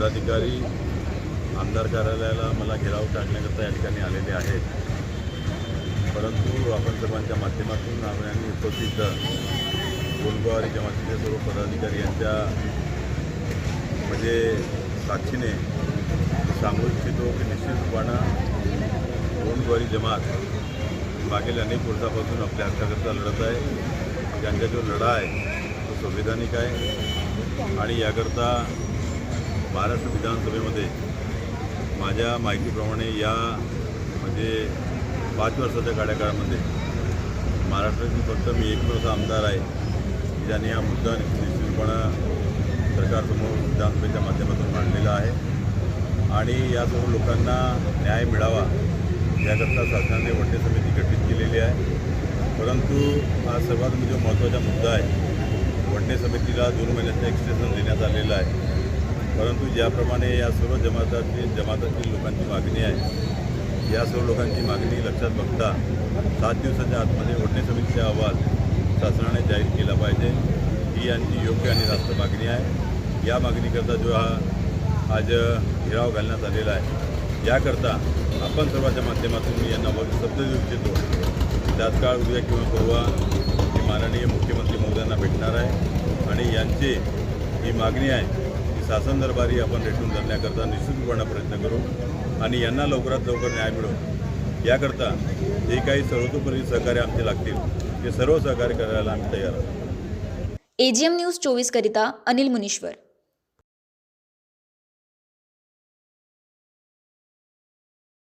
पदाधिकारी आमदार कार्यालयाला मला घेराव टाकण्याकरता या ठिकाणी आलेले आहेत. परंतु आपण सर्वांच्या माध्यमातून आणि उपस्थित गोलगवारी जमातीचे सर्व पदाधिकारी यांच्या म्हणजे साक्षीने सांगू इच्छितो की निश्चित रूपानं गोलगवारी जमात मागील अनेक वर्षापासून आपल्या हक्काकरता लढत आहे. त्यांचा जो लढा आहे तो संविधानिक आहे. आणि याकरता महाराष्ट्र विधानसभेमध्ये माझ्या माहितीप्रमाणे या म्हणजे पाच वर्षाच्या कार्यकाळामध्ये महाराष्ट्रातील फक्त मी एकमेव आमदार आहे ज्याने हा मुद्दा निश्चितपणा सरकारसमोर विधानसभेच्या माध्यमातून मांडलेला आहे. आणि यासमोर लोकांना न्याय मिळावा याकरता शासनाने वड्डे समिती गठीत केलेली आहे. परंतु हा सर्वात म्हणजे महत्त्वाचा मुद्दा आहे. वड्डे समितीला दोन महिन्याचं एक्सटेन्शन देण्यात आलेलं आहे. परंतु ज्याप्रमाणे या सर्व जमातातील जमातातील लोकांची मागणी आहे या सर्व लोकांची मागणी लक्षात बघता सात दिवसाच्या आतमध्ये ओढणे समितीचा अहवाल शासनाने जाहीर केला पाहिजे. ही यांची योग्य आणि रास्त मागणी आहे. या मागणीकरता जो हा आज घेराव घालण्यात आलेला आहे याकरता आपण सर्वांच्या माध्यमातून मी यांना वर शब्द देऊ इच्छितो. तात्काळ उद्या किंवा परवा मी माननीय मुख्यमंत्री महोदयांना भेटणार आहे आणि यांची ही मागणी आहे शासन दरबारी आपण रेटून धरण्याकरता निश्चितपणे प्रयत्न करू आणि यांना लवकरात लवकर न्याय मिळो. याकरता जे काही सर्वतोपरी सहकार्य आमचे लागतील ते सर्व सहकार्य करायला आम्ही तयार आहोत. एजीएम न्यूज चोवीस करिता अनिल मुनीश्वर.